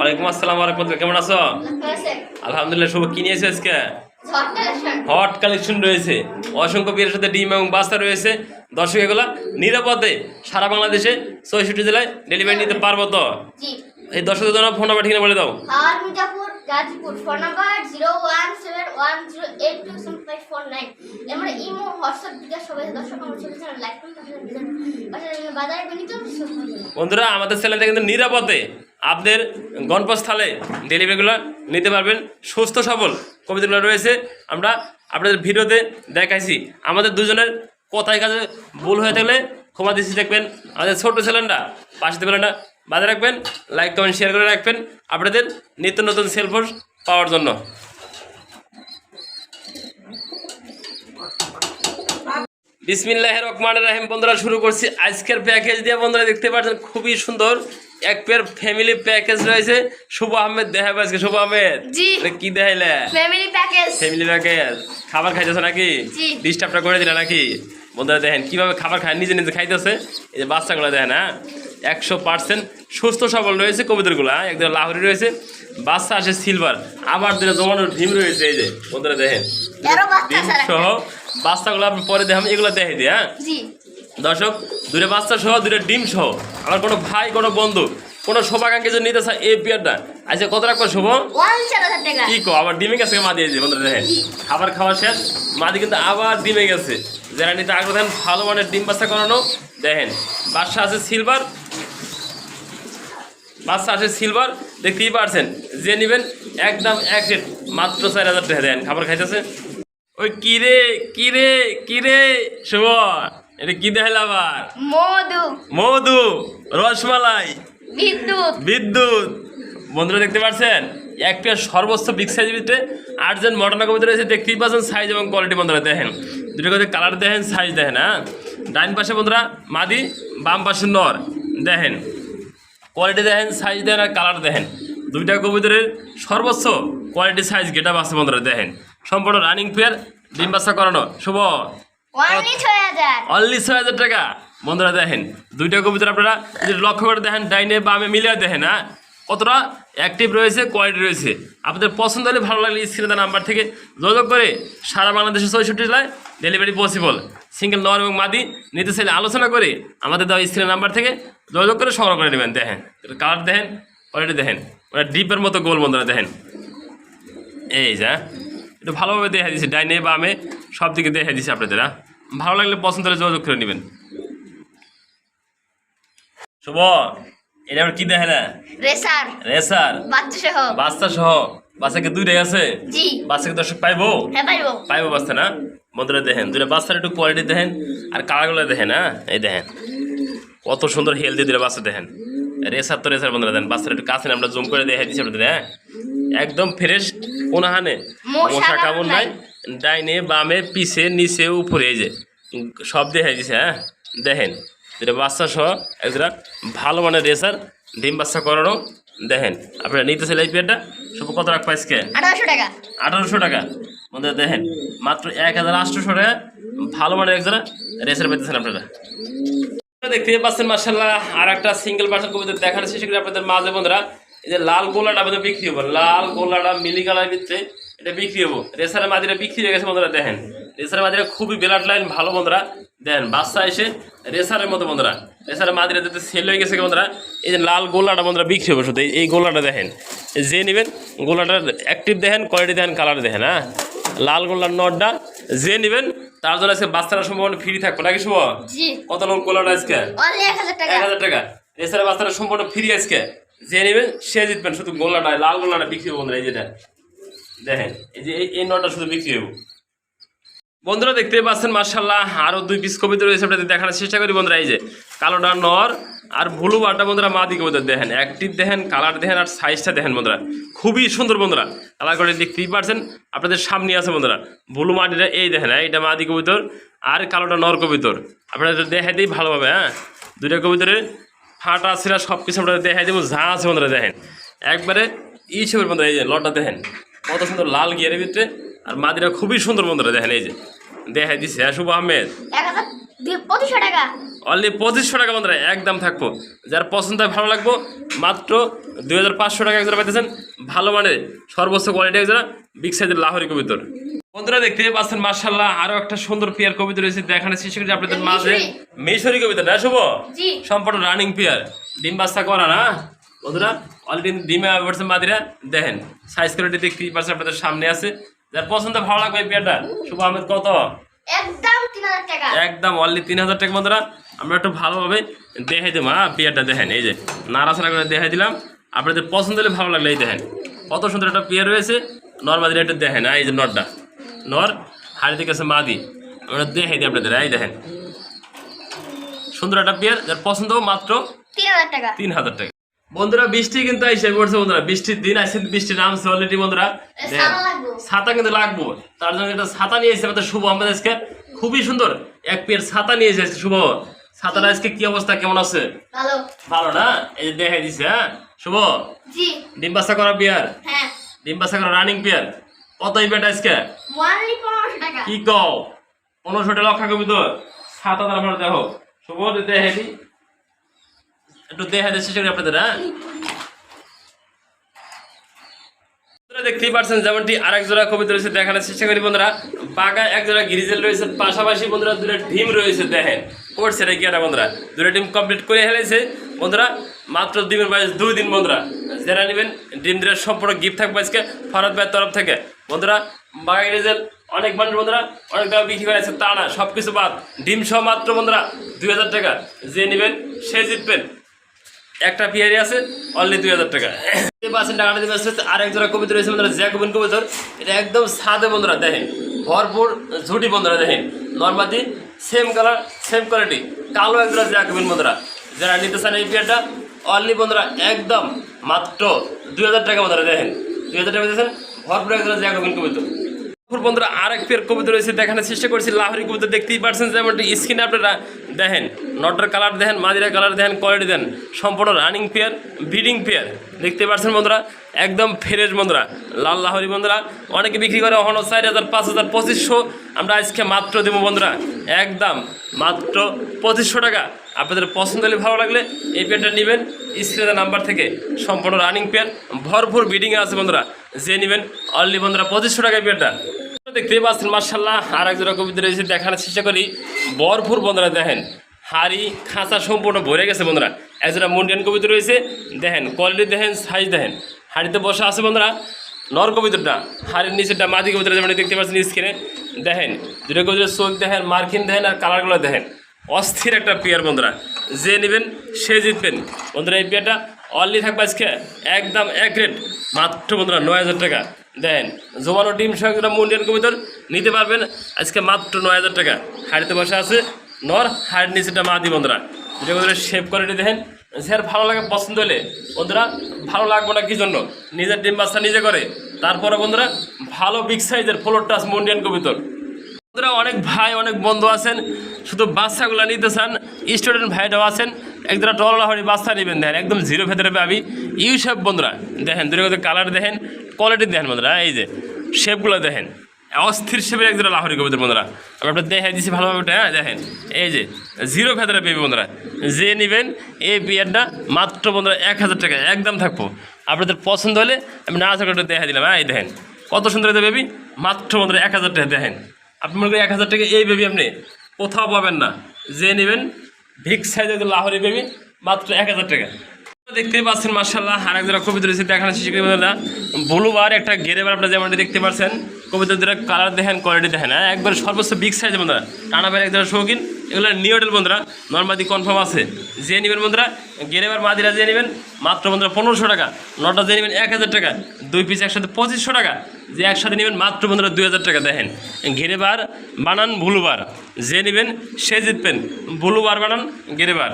ওয়ালাইকুম আসসালাম ওয়ারাহমাতুল্লাহ কেমন আছো? আলহামদুলিল্লাহ শুভ কি নিয়েছে আজকে? Hot collection. রয়েছে। অসংখ্য বিয়ের সাথে ডিম এবং বাস্তা রয়েছে। দর্শক এগুলা নিরাপদে সারা বাংলাদেশে চৌষট্টি জেলায় ডেলিভারি নিতে পারব তো? এই দর্শকদের জন্য ফোন নাম্বার ঠিকানা বলে দাও। Gazipur phone number zero one seven one zero eight two seven five four nine এর ইমো হোয়াটসঅ্যাপ বিকাশ সবাই দর্শক আমার ছোটো চ্যানেল লাইক করুন বাজারে বাজারে বন্ধুরা আমাদের চ্যানেলটা কিন্তু নিরাপদে। আপনাদের গণপস্থলে ডেলিভারিগুলো নিতে পারবেন। সুস্থ, সবল কবিতাগুলো রয়েছে। আমরা আপনাদের ভিডিওতে দেখাইছি। আমাদের দুজনের কথায় কাজে ভুল হয়ে থাকলে ক্ষমা দৃষ্টি দেখবেন। আমাদের ছোট্ট চ্যানেলটা পাশে চ্যানেলটা বাজে রাখবেন। লাইক কমেন্ট শেয়ার করে রাখবেন আপনাদের নিত্য নতুন সেলফোন পাওয়ার জন্য। বিসমিল্লাহ রহমান রাহিম। বন্ধুরা, শুরু করছি। আজকের প্যাকেজ দিয়ে বন্ধুরা দেখতে পাচ্ছেন, খুবই সুন্দর এক পেয়ার ফ্যামিলি প্যাকেজ রয়েছে। শুভ আহমেদ দেখাবে আজকে। শুভ আহমেদ কি দেখাইলে? ফ্যামিলি প্যাকেজ ফ্যামিলি প্যাকেজ খাবার খাইতেছে নাকি। ডিস্টার্বটা করে দিলে নাকি? বন্ধুরা দেখেন কীভাবে খাবার খায় নিজে নিজে খাইতেছে। এই যে বাচ্চাগুলো দেখেন হ্যাঁ? একশো পার্সেন্ট সুস্থ সবল রয়েছে কবিতাগুলো হ্যাঁ? একদম লাহরি রয়েছে। বাচ্চা আসে সিলভার আবার দিনে জমানো ডিম রয়েছে এই যে বন্ধুরা দেখেন। ডিম সহ বাচ্চাগুলো আপনি পরে দেখাম এগুলো দেখে দিই হ্যাঁ? দর্শক দুটো বাচ্চা সহ দুটো ডিম সহ আমার কোনো ভাই কোনো বন্ধু কোনো শোভাকাঙ্ক্ষী যদি নিতে চায় এই বিয়ারটা আচ্ছা কত রাখব শুভ? কি কো আবার ডিমে গেছে মা দিয়ে দিয়ে বন্ধুরা দেখেন। খাবার খাওয়া শেষ মাদি কিন্তু আবার ডিমে গেছে। যারা নিতে আগ্রহ দেখেন ভালো মানের ডিম বাচ্চা করানো দেখেন বাচ্চা আছে সিলভার বাচ্চা আছে সিলভার দেখতেই পারছেন যে নেবেন একদম এক রেট মাত্র চার হাজার টাকা দেন খাবার খাইতেছে। ওই কিরে কিরে কিরে শুভ। এটা কি দেখাইল আবার? মধু। মধু রসমালাই। বিদ্যুৎ। বিদ্যুৎ। বন্ধুরা দেখতে পাচ্ছেন? একটা সর্বোচ্চ বিগ সাইজের ভিতরে আটজন মডার্ন কবিতা রয়েছে। দেখতেই পাচ্ছেন? সাইজ এবং কোয়ালিটি বন্ধুরা দেখেন। দুটো কথা কালার দেখেন সাইজ দেখেন হ্যাঁ? ডাইন পাশে বন্ধুরা মাদি বাম পাশে নর দেখেন। কোয়ালিটি দেখেন সাইজ দেখেন আর কালার দেখেন। দুইটা কবিতরের সর্বোচ্চ কোয়ালিটি সাইজ গেটা আছে বন্ধুরা দেখেন। সম্পূর্ণ রানিং পেয়ার ডিম বাচ্চা করানো। শুভ। অনলি ছয় হাজার। টাকা। বন্ধুরা দেখেন দুইটা কবিতার আপনারা যদি লক্ষ্য করে দেখেন ডাইনে বামে মিলিয়ে দেখেন হ্যাঁ? কতটা অ্যাক্টিভ রয়েছে কোয়ালিটি রয়েছে। আপনাদের পছন্দ হলে ভালো লাগলে স্ক্রিনে নাম্বার থেকে যোগাযোগ করে সারা বাংলাদেশে চৌষট্টি জেলায় ডেলিভারি পসিবল সিঙ্গেল নর এবং মাদি নিতে চাইলে আলোচনা করে আমাদের দেওয়া স্ক্রিনের নাম্বার থেকে যোগাযোগ করে সংগ্রহ করে নেবেন। দেখেন কালার দেখেন কোয়ালিটি দেখেন। ওটা ডিপের মতো গোল বন্ধুরা দেখেন। এই যা একটু ভালোভাবে দেখা দিচ্ছি ডাইনে বামে সব দিকে দেখা দিচ্ছি আপনাদের হ্যাঁ? ভালো লাগলে পছন্দ হলে যোগাযোগ করে নেবেন। শুভ এটা আবার কি দেখে না? রেসার। রেসার। বাচ্চা সহ বাচ্চা সহ বাচ্চাকে দুইটাই আছে? জি। বাচ্চাকে দর্শক পাইবো? হ্যাঁ পাইবো। পাইবো বাচ্চা না? বন্ধুরা দেখেন দুটা বাচ্চার একটু কোয়ালিটি দেখেন আর কালারগুলো দেখেন হ্যাঁ? এই দেখেন কত সুন্দর হেলদি দুটা বাচ্চা দেখেন। রেসার তো রেসার বন্ধুরা দেখেন বাচ্চারা একটু কাছে আমরা জুম করে দেখে দিচ্ছি আপনাদের হ্যাঁ? একদম ফ্রেশ কোনাহানে। মশা মশা কামড় নাই। ডাইনে বামে পিছে নিচে উপরে এই যে সব দেখে দিছে হ্যাঁ? দেখেন যেটা বাচ্চা সহ একটা ভালো মানের রেসার ডিম বাচ্চা করানো দেখেন আপনারা নিতে চাইলে এই পেয়ারটা? সব কত রাখ পাইসকে আঠারোশো টাকা। আঠারোশো টাকা। বন্ধুরা দেখেন মাত্র এক হাজার আটশোশো টাকা ভালো মানের একজোড়া রেসার পেতেছেন আপনারা। দেখতে পাচ্ছেন মার্শাল্লাহ আর একটা সিঙ্গেল পার্সেন্ট কবিতা দেখার শেষ করে আপনাদের মাঝে বন্ধুরা এই যে লাল গোলাটা আমাদের বিক্রি হব। লাল গোলাটা মিলি কালার ভিতরে এটা বিক্রি হব। রেসারের মাদিরা বিক্রি হয়ে গেছে বন্ধুরা দেখেন। রেসারের মাদিরা খুবই ব্লাড লাইন ভালো বন্ধুরা। দেখেন বাচ্চা এসে রেসারের মতো বন্ধুরা। রেসারের মাদিরা যাতে সেল হয়ে গেছে বন্ধুরা এই যে লাল গোলাটা বন্ধুরা বিক্রি হবে শুধু। এই- গোলাটা দেখেন যে নেবেন গোলাটার অ্যাক্টিভ দেখেন কোয়ালিটি দেখেন কালার দেখেন হ্যাঁ? লাল গোলার নটটা যে নেবেন তার জন্য আজকে বাচ্চারা সম্পূর্ণ ফ্রি থাকবে। নাকি শুভ? কত লোক গোলাটা আজকে? এক হাজার টাকা। হাজার বাচ্চারা সম্পূর্ণ ফ্রি আজকে। যে নেবেন সে জিতবেন। শুধু গোলাটা লাল গোলাটা বিক্রি হব বন্ধুরা এই যেটা। দেখেন এই যে এই- নটা শুধু বিক্রি হব বন্ধুরা দেখতে পাচ্ছেন মার্শাল্লাহ আরও দুই পিস কবিতা রয়েছে আপনাদের দেখানোর চেষ্টা করি বন্ধুরা এই যে কালোটা নর আর ব্লু বারটা বন্ধুরা মাদি কবিতা দেখেন। অ্যাক্টিভ দেখেন কালার দেখেন আর সাইজটা দেখেন বন্ধুরা। খুবই সুন্দর বন্ধুরা কালার করে দেখতেই পারছেন আপনাদের সামনে আছে বন্ধুরা ব্লু মাটিটা এই দেখেন হ্যাঁ, এইটা মাদি কবিতর আর কালোটা নর কবিতর। আপনারা এটা দেখাই দিই ভালোভাবে হ্যাঁ দুইটা কবিতরে ফাটা ছিঁড়া সব কিছু আপনাদের দেখাই দেবো যা আছে বন্ধুরা দেখেন। একবারে ই ছবির বন্ধুরা এই যে লটটা দেখেন কত সুন্দর লাল গিয়ারের ভিতরে। আর মাদিরা খুবই সুন্দর বন্ধুরা দেখেন এই যে। দেখাই দিচ্ছে হ্যাঁ শুভ আহমেদ পঁচিশশো টাকা। অনলি পঁচিশশো টাকা বন্ধুরা একদম থাকব। যার পছন্দ ভালো লাগবো মাত্র দুই হাজার পাঁচশো টাকা একজোড়া পাইতেছেন। ভালো মানের সর্বোচ্চ কোয়ালিটি একজোড়া বিগ সাইজের লাহরি কবিতর। বন্ধুরা দেখতে পাচ্ছেন মার্শাল্লাহ আরও একটা সুন্দর পেয়ার কবিতা রয়েছে। দেখানোর চেষ্টা করি আপনাদের মাঝে। মেশরি কবিতা না শুভ সম্পূর্ণ রানিং পেয়ার। ডিম বাচ্চা করা না? বন্ধুরা অলরেডি ডিমে পারছেন মাদিরা দেখেন সাইজ কোয়ালিটি দেখতেই পাচ্ছেন আপনাদের সামনে আছে। যার পছন্দ ভালো লাগবে পেয়ারটা শুভ আহমেদ কত? একদম তিন হাজার টাকা। একদম অনলি তিন হাজার টাকা বন্ধুরা। আমরা একটু ভালোভাবে দেখাই দেবো হ্যাঁ পেয়ারটা দেখেন এই যে নাড়াচাড়া করে দেখাই দিলাম। আপনাদের পছন্দ হলে ভালো লাগলে এই দেখেন কত সুন্দর একটা পেয়ার রয়েছে। নর্মাদি একটু দেখেন হ্যাঁ, এই যে নরটা। নর হাড়ি থেকে আছে মাদি। আমরা দেখাই দিই আপনাদের এই দেখেন। সুন্দর একটা পেয়ার যার পছন্দ মাত্র তিন হাজার টাকা। তিন হাজার টাকা। বন্ধুরা বৃষ্টি কিন্তু আইসে পড়ছে বন্ধুরা বৃষ্টির দিন আসছে বৃষ্টি নামছে অলরেডি বন্ধুরা। ছাতা লাগবো। ছাতা কিন্তু লাগবো। তার জন্য একটা ছাতা নিয়ে এসেছে আমাদের শুভ আমাদের আজকে খুবই সুন্দর এক পেয়ার ছাতা নিয়ে এসেছে শুভ। ছাতাটা আজকে কি অবস্থা কেমন আছে? ভালো। ভালো না? এই যে দেখাই দিছে হ্যাঁ? শুভ? জি। ডিম বাচ্চা করা পেয়ার? হ্যাঁ। ডিম বাচ্চা করা রানিং পেয়ার? কত পেয়ারটা আজকে? কি কও? পনেরোশো টাকা লক্ষা কবি তো ছাতা তারপর দেখো। শুভ দেখাই দি। একটু দেখাই দিচ্ছে সেটা আপনাদের হ্যাঁ? দেখতেই যেমনটি জোড়া কবিতা রয়েছে দেখানোর চেষ্টা করি, বন্ধুরা। বাগা এক জোড়া গিরিজেল রয়েছে, পাশাপাশি বন্ধুরা, দুটো ডিম রয়েছে, দেখেন। করছে বন্ধুরা? দুটো ডিম কমপ্লিট করে বন্ধুরা। মাত্র ডিমের বয়স দুই দিন, বন্ধুরা। যারা নেবেন ডিম সম্পূর্ণ গিফট থাকবে আজকে ভাইয়ের তরফ থেকে। বন্ধুরা বাগা গিরিজেল অনেক মানুষ, বন্ধুরা, অনেক টাকা বিক্রি করে আছে, তা না সব কিছু বাদ। ডিম সহ মাত্র, বন্ধুরা, দুই হাজার টাকা। যে নেবেন, সে জিতবেন। একটা পিয়ারি আছে অনলি দুই হাজার টাকা। পার্সেন্ট টাকাটা হচ্ছে আর এক জোড়া কবিতা রয়েছে বন্ধুরা জ্যাকবিন কবিতর এটা একদম সাদে বন্ধুরা, দেখেন। ভরপুর ঝুটি বন্ধুরা, দেখেন। নর্মাদি সেম কালার সেম কোয়ালিটি কালো এক জোড়া জ্যাকবিন বন্ধুরা। যারা নিতে চান এই পিয়ারটা অনলি বন্ধুরা, একদম মাত্র দুই হাজার টাকা বন্ধুরা, দেখেন। দুই হাজার টাকা দিয়েছেন, ভরপুর এক জোড়া জ্যাকবিন কবিতর বন্ধুরা, আরেক পেয়ার কবিতা রয়েছে, দেখানোর চেষ্টা করছি, লাহরি কবিতা দেখতেই পারছেন, যেমনটি স্ক্রিনে আপনারা দেখেন নটার কালার দেখেন মাদিরা কালার দেখেন কোয়ালিটি দেন সম্পূর্ণ রানিং পেয়ার ব্রিডিং পেয়ার দেখতে পাচ্ছেন বন্ধুরা, একদম ফ্রেশ বন্ধুরা, লাল লাহরি বন্ধুরা। অনেকে বিক্রি করে অহনো চার হাজার, পাঁচ হাজার, পঁচিশশো। আমরা আজকে মাত্র দেবো বন্ধুরা, একদম মাত্র পঁচিশশো টাকা। আপনাদের পছন্দ হলে ভালো লাগলে এই পেয়ারটা নেবেন স্ক্রিনের নাম্বার থেকে সম্পূর্ণ রানিং পেয়ার ভরপুর বিডিংয়ে আছে বন্ধুরা, যে নেবেন অনলি বন্ধুরা পঁচিশশো টাকা এই পেয়ারটা দেখতেই পাচ্ছেন মার্শাল্লাহ আর এক কবিতা রয়েছে, দেখানোর চেষ্টা করি। ভরপুর বন্ধুরা, দেখেন, হাড়ি, খাঁচা সম্পূর্ণ ভরে গেছে বন্ধুরা। একজোড়া মুন্ডিয়ান কবিতা রয়েছে, দেখেন কোয়ালিটি দেখেন, সাইজ দেখেন। হাড়িতে বসা আছে বন্ধুরা, নর কবিতাটা, হাড়ির নিচেটা মাদি কবিতা যেমন দেখতে পাচ্ছেন স্ক্রিনে দেখেন, দুটো কবিতার চোখ দেখেন, মার্কিন দেখেন, আর কালারগুলো দেখেন। অস্থির একটা পেয়ার বন্ধুরা, যে নেবেন, সে জিতবেন। বন্ধুরা, এই পেয়ারটা অনলি থাকবে আজকে একদম এক রেট মাত্র বন্ধুরা নয় হাজার টাকা। দেন জমানো ডিম একটা মুন্ডিয়ান কবিতর, নিতে পারবেন আজকে মাত্র নয় হাজার টাকা। হাড়িতে বসে আছে নর, হাড়ির নিচেটা মা দি বন্ধুরা। দুটো কবিতর শেপ করে দেখেন। যার ভালো লাগে পছন্দ হলে, বন্ধুরা, ভালো লাগবে না কি জন্য? নিজের ডিম বাচ্চা নিজে করে। তারপরে বন্ধুরা, ভালো বিগ সাইজের ফ্লোর টাচ মুন্ডিয়ান কবিতর। বন্ধুরা অনেক ভাই অনেক বন্ধু আছেন শুধু বাচ্চাগুলো নিতে চান স্টুডেন্ট ভাইরাও আছেন একদম টলা হরি বাচ্চা নেবেন দেখেন একদম জিরো ভেতরে পাবি। ইউসব বন্ধুরা দেখেন দূরে কথা কালার দেখেন কোয়ালিটি দেখেন বন্ধুরা এই যে শেপগুলো দেখেন অস্থির শেপের একদম লাহরি কবিতা বন্ধুরা। আমি আপনার দেখে দিচ্ছি ভালোভাবে ওটা, হ্যাঁ দেখেন এই যে জিরো ভেতরে পেবি বন্ধুরা যে নেবেন এই বিয়ারটা মাত্র বন্ধুরা এক হাজার টাকা একদম থাকব। আপনাদের পছন্দ হলে আমি না টাকা দেখা দিলাম হ্যাঁ এই দেখেন কত সুন্দর বেবি মাত্র বন্ধুরা এক হাজার টাকা দেখেন। আপনি মনে করেন এক হাজার টাকা এই বেবি আপনি কোথাও পাবেন না। যে নেবেন ভিক্স সাইজের লাহোরি বেবি মাত্র এক হাজার টাকা। দেখতেই পাচ্ছেন মার্শাল্লাহ আর এক যারা কবিতা রয়েছে দেখানো শিশু কবিতা ব্লু বার একটা গেরে বার আপনারা যেমনটি দেখতে পাচ্ছেন কবিতা কালার দেখেন কোয়ালিটি দেখেন হ্যাঁ? একবার সর্বোচ্চ বিগ সাইজ বন্ধুরা, টানা বাইরে এক শৌখিন, এগুলো নিউডেল বন্ধুরা নর্মাদি কনফার্ম আছে। যে নেবেন বন্ধুরা গেরেবার মাদিরা যে নেবেন, মাত্র বন্ধুরা পনেরোশো টাকা, নটা যে নেবেন এক হাজার টাকা, দুই পিস একসাথে পঁচিশশো টাকা, যে একসাথে নেবেন মাত্র বন্ধুরা দুই হাজার টাকা, দেখেন। ঘেরেবার বানান ভুলুবার, যে নেবেন সে জিতবেন, ভুলুবার বানান গেরেবার